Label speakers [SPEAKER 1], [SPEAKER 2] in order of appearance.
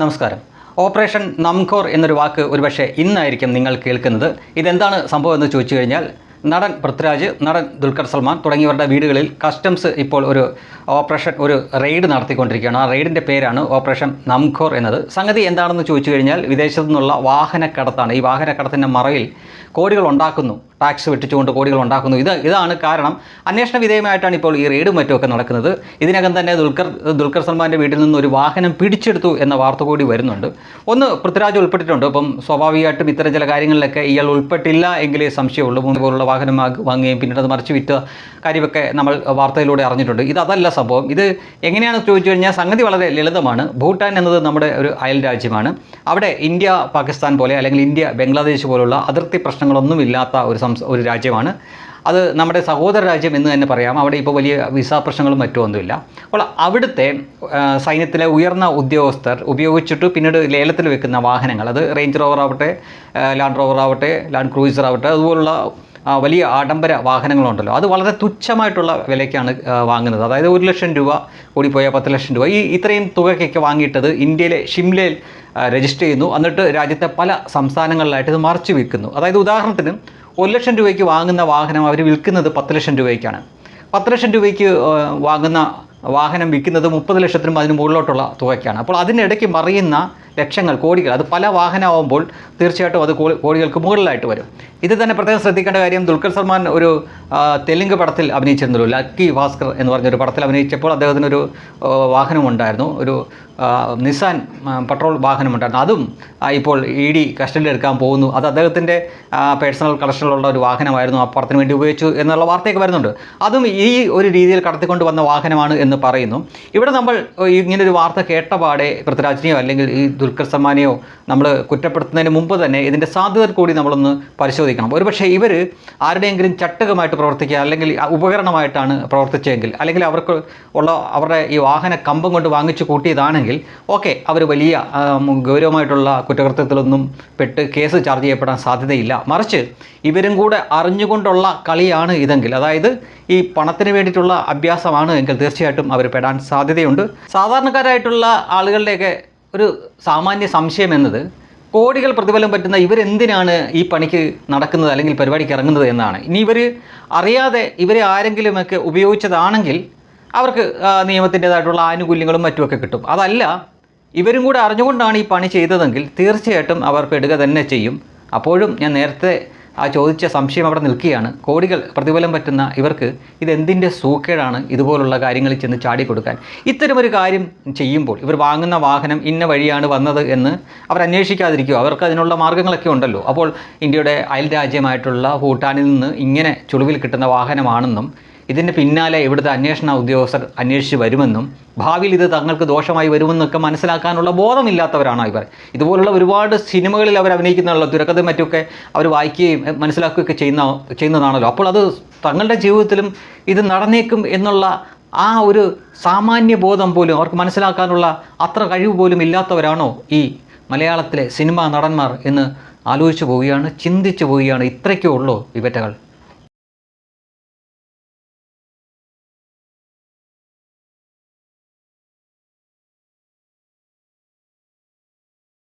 [SPEAKER 1] നമസ്കാരം. ഓപ്പറേഷൻ നംഖോർ എന്നൊരു വാക്ക് ഒരുപക്ഷെ ഇന്നായിരിക്കും നിങ്ങൾ കേൾക്കുന്നത്. ഇതെന്താണ് സംഭവം എന്ന് ചോദിച്ചു കഴിഞ്ഞാൽ നടൻ പൃഥ്വിരാജ് നടൻ ദുൽഖർ സൽമാൻ തുടങ്ങിയവരുടെ വീടുകളിൽ കസ്റ്റംസ് ഇപ്പോൾ ഒരു ഓപ്പറേഷൻ ഒരു റെയ്ഡ് നടത്തിക്കൊണ്ടിരിക്കുകയാണ്. ആ റെയ്ഡിന്റെ പേരാണ് ഓപ്പറേഷൻ നംഖോർ എന്നത്. സംഗതി എന്താണെന്ന് ചോദിച്ചു കഴിഞ്ഞാൽ വിദേശത്തു നിന്നുള്ള വാഹനക്കടത്താണ്. ഈ വാഹനക്കടത്തിന്റെ മറയിൽ കോടികൾ ഉണ്ടാക്കുന്നു. ടാക്സ് വെട്ടിച്ചുകൊണ്ട് കോടികൾ ഉണ്ടാക്കുന്നു. ഇത് ഇതാണ് കാരണം. അന്വേഷണ വിധേയമായിട്ടാണ് ഇപ്പോൾ ഈ റെയ്ഡും മറ്റുമൊക്കെ നടക്കുന്നത്. ഇതിനകം തന്നെ ദുൽഖർ ദുൽഖർ സൽമാന്റെ വീട്ടിൽ നിന്ന് ഒരു വാഹനം പിടിച്ചെടുത്തു എന്ന വാർത്ത കൂടി വരുന്നുണ്ട്. ഒന്ന് പൃഥ്വിരാജ് ഉൾപ്പെട്ടിട്ടുണ്ട്. അപ്പം സ്വാഭാവികമായിട്ടും ഇത്തരം ചില കാര്യങ്ങളിലൊക്കെ ഇയാൾ ഉൾപ്പെട്ടില്ല എങ്കിലേ സംശയമുള്ളൂ മൂന്ന് പോലുള്ള വാഹനം വാങ്ങ- വാങ്ങുകയും പിന്നീട് അത് മറിച്ച് വിറ്റ കാര്യമൊക്കെ നമ്മൾ വാർത്തയിലൂടെ അറിഞ്ഞിട്ടുണ്ട്. ഇത് അതല്ല സംഭവം. ഇത് എങ്ങനെയാണെന്ന് ചോദിച്ചു കഴിഞ്ഞാൽ സംഗതി വളരെ ലളിതമാണ്. ഭൂട്ടാൻ എന്നത് നമ്മുടെ ഒരു അയൽ രാജ്യമാണ്. അവിടെ ഇന്ത്യ പാകിസ്ഥാൻ പോലെ അല്ലെങ്കിൽ ഇന്ത്യ ബംഗ്ലാദേശ് പോലുള്ള അതിർത്തി പ്രശ്നങ്ങളൊന്നും ഇല്ലാത്ത ഒരു ഒരു രാജ്യമാണ്. അത് നമ്മുടെ സഹോദര രാജ്യം എന്ന് തന്നെ പറയാം. അവിടെ ഇപ്പോൾ വലിയ വിസ പ്രശ്നങ്ങളും മറ്റും ഒന്നുമില്ല. അപ്പോൾ അവിടുത്തെ സൈന്യത്തിലെ ഉയർന്ന ഉദ്യോഗസ്ഥർ ഉപയോഗിച്ചിട്ട് പിന്നീട് ലേലത്തിൽ വെക്കുന്ന വാഹനങ്ങൾ അത് റേഞ്ച് റോവർ ആവട്ടെ ലാൻഡ് റോവർ ആവട്ടെ ലാൻഡ് ക്രൂയിസർ ആവട്ടെ അതുപോലുള്ള വലിയ ആഡംബര വാഹനങ്ങളുണ്ടല്ലോ. അത് വളരെ തുച്ഛമായിട്ടുള്ള വിലയ്ക്കാണ് വാങ്ങുന്നത്. അതായത് ഒരു ലക്ഷം രൂപ കൂടിപ്പോയാൽ പത്ത് ലക്ഷം രൂപ. ഈ ഇത്രയും തുകയ്ക്കൊക്കെ വാങ്ങിയിട്ടത് ഇന്ത്യയിലെ ഷിംലയിൽ രജിസ്റ്റർ ചെയ്യുന്നു. എന്നിട്ട് രാജ്യത്തെ പല സംസ്ഥാനങ്ങളിലായിട്ട് ഇത് മറിച്ച് വിൽക്കുന്നു. അതായത് ഉദാഹരണത്തിന് ഒരു ലക്ഷം രൂപയ്ക്ക് വാങ്ങുന്ന വാഹനം അവർ വിൽക്കുന്നത് പത്ത് ലക്ഷം രൂപയ്ക്കാണ്. പത്ത് ലക്ഷം രൂപയ്ക്ക് വാങ്ങുന്ന വാഹനം വിൽക്കുന്നത് മുപ്പത് ലക്ഷത്തിനും അതിന് മുകളിലോട്ടുള്ള തുകയ്ക്കാണ്. അപ്പോൾ അതിനിടയ്ക്ക് മറിയുന്ന ലക്ഷങ്ങൾ കോടികൾ അത് പല വാഹനമാകുമ്പോൾ തീർച്ചയായിട്ടും അത് കോടികൾക്ക് മുകളിലായിട്ട് വരും. ഇത് തന്നെ പ്രത്യേകം ശ്രദ്ധിക്കേണ്ട കാര്യം ദുൽഖർ സൽമാൻ ഒരു തെലുങ്ക് പടത്തിൽ അഭിനയിച്ചിരുന്നല്ലോ ലക്കി ഭാസ്കർ എന്ന് പറഞ്ഞൊരു പടത്തിൽ അഭിനയിച്ചപ്പോൾ അദ്ദേഹത്തിനൊരു വാഹനമുണ്ടായിരുന്നു. ഒരു നിസാൻ പെട്രോൾ വാഹനമുണ്ടായിരുന്നു. അതും ഇപ്പോൾ ഇ ഡി കസ്റ്റഡിയിൽ എടുക്കാൻ പോകുന്നു. അത് അദ്ദേഹത്തിന്റെ പേഴ്സണൽ കളക്ഷനിലുള്ള ഒരു വാഹനമായിരുന്നു. ആ പടത്തിന് വേണ്ടി ഉപയോഗിച്ചു എന്നുള്ള വാർത്തയൊക്കെ വരുന്നുണ്ട്. അതും ഈ ഒരു രീതിയിൽ കടത്തിക്കൊണ്ട് വന്ന വാഹനമാണ് എന്ന് പറയുന്നു. ഇവിടെ നമ്മൾ ഇങ്ങനൊരു വാർത്ത കേട്ടപാടെ പൃഥ്വിരാജിനെയോ അല്ലെങ്കിൽ ഈ ദുൽഖർ സമാനെയോ നമ്മൾ കുറ്റപ്പെടുത്തുന്നതിന് മുമ്പ് തന്നെ ഇതിന്റെ സാധ്യത കൂടി നമ്മളൊന്ന് പരിശോധിക്കണം. ഒരുപക്ഷെ ഇവർ ആരുടെയെങ്കിലും ചട്ടകമായിട്ട് പ്രവർത്തിക്കുക അല്ലെങ്കിൽ ഉപകരണമായിട്ടാണ് പ്രവർത്തിച്ചതെങ്കിൽ അല്ലെങ്കിൽ അവർക്ക് ഉള്ള അവരുടെ ഈ വാഹന കമ്പം കൊണ്ട് വാങ്ങിച്ചു കൂട്ടിയതാണെങ്കിൽ ഓക്കെ അവർ വലിയ ഗൗരവമായിട്ടുള്ള കുറ്റകൃത്യത്തിലൊന്നും പെട്ട് കേസ് ചാർജ് ചെയ്യപ്പെടാൻ സാധ്യതയില്ല. മറിച്ച് ഇവരും കൂടെ അറിഞ്ഞുകൊണ്ടുള്ള കളിയാണ് ഇതെങ്കിൽ അതായത് ഈ പണത്തിന് വേണ്ടിയിട്ടുള്ള അഭ്യാസമാണ് എങ്കിൽ തീർച്ചയായിട്ടും അവർ പെടാൻ സാധ്യതയുണ്ട്. സാധാരണക്കാരായിട്ടുള്ള ആളുകളുടെയൊക്കെ ഒരു സാമാന്യ സംശയം എന്നത് കോടികൾ പ്രതിഫലം പറ്റുന്ന ഇവരെന്തിനാണ് ഈ പണിക്ക് നടക്കുന്നത് അല്ലെങ്കിൽ പരിപാടിക്ക് ഇറങ്ങുന്നത് എന്നാണ്. ഇനി ഇവർ അറിയാതെ ഇവരെ ആരെങ്കിലുമൊക്കെ ഉപയോഗിച്ചതാണെങ്കിൽ അവർക്ക് നിയമത്തിന്റേതായിട്ടുള്ള ആനുകൂല്യങ്ങളും മറ്റുമൊക്കെ കിട്ടും. അതല്ല ഇവരും കൂടെ അറിഞ്ഞുകൊണ്ടാണ് ഈ പണി ചെയ്തതെങ്കിൽ തീർച്ചയായിട്ടും അവർ പെടുക തന്നെ ചെയ്യും. അപ്പോഴും ഞാൻ നേരത്തെ ആ ചോദിച്ച സംശയം അവിടെ നിൽക്കുകയാണ്. കോടികൾ പ്രതിഫലം പറ്റുന്ന ഇവർക്ക് ഇതെന്തിന്റെ സൂക്കേടാണ് ഇതുപോലുള്ള കാര്യങ്ങളിൽ ചെന്ന് ചാടിക്കൊടുക്കാൻ? ഇത്തരമൊരു കാര്യം ചെയ്യുമ്പോൾ ഇവർ വാങ്ങുന്ന വാഹനം ഇന്ന വഴിയാണ് വന്നത് എന്ന് അവർ അന്വേഷിക്കാതിരിക്കുക. അവർക്ക് അതിനുള്ള മാർഗങ്ങളൊക്കെ ഉണ്ടല്ലോ. അപ്പോൾ ഇന്ത്യയുടെ അയൽ രാജ്യമായിട്ടുള്ള ഭൂട്ടാനിൽ നിന്ന് ഇങ്ങനെ ചുളിവിൽ കിട്ടുന്ന വാഹനമാണെന്നും ഇതിന്റെ പിന്നാലെ ഇവിടുത്തെ അന്വേഷണ ഉദ്യോഗസ്ഥർ അന്വേഷിച്ച് വരുമെന്നും ഭാവിയിൽ ഇത് തങ്ങൾക്ക് ദോഷമായി വരുമെന്നൊക്കെ മനസ്സിലാക്കാനുള്ള ബോധമില്ലാത്തവരാണ് ഇവർ. ഇതുപോലുള്ള ഒരുപാട് സിനിമകളിൽ അവർ അഭിനയിക്കുന്നുള്ള തുരക്കഥയും മറ്റുമൊക്കെ അവർ വായിക്കുകയും മനസ്സിലാക്കുകയൊക്കെ ചെയ്യുന്ന ചെയ്യുന്നതാണല്ലോ. അപ്പോൾ അത് തങ്ങളുടെ ജീവിതത്തിലും ഇത് നടന്നേക്കും എന്നുള്ള ആ ഒരു സാമാന്യ ബോധം പോലും അവർക്ക് മനസ്സിലാക്കാനുള്ള അത്ര കഴിവ് പോലും ഇല്ലാത്തവരാണോ ഈ മലയാളത്തിലെ സിനിമാ നടന്മാർ എന്ന് ആലോചിച്ചു പോവുകയാണ് ചിന്തിച്ചു പോവുകയാണ് ഇത്രയ്ക്കേ ഉള്ളൂ ഇവറ്റകൾ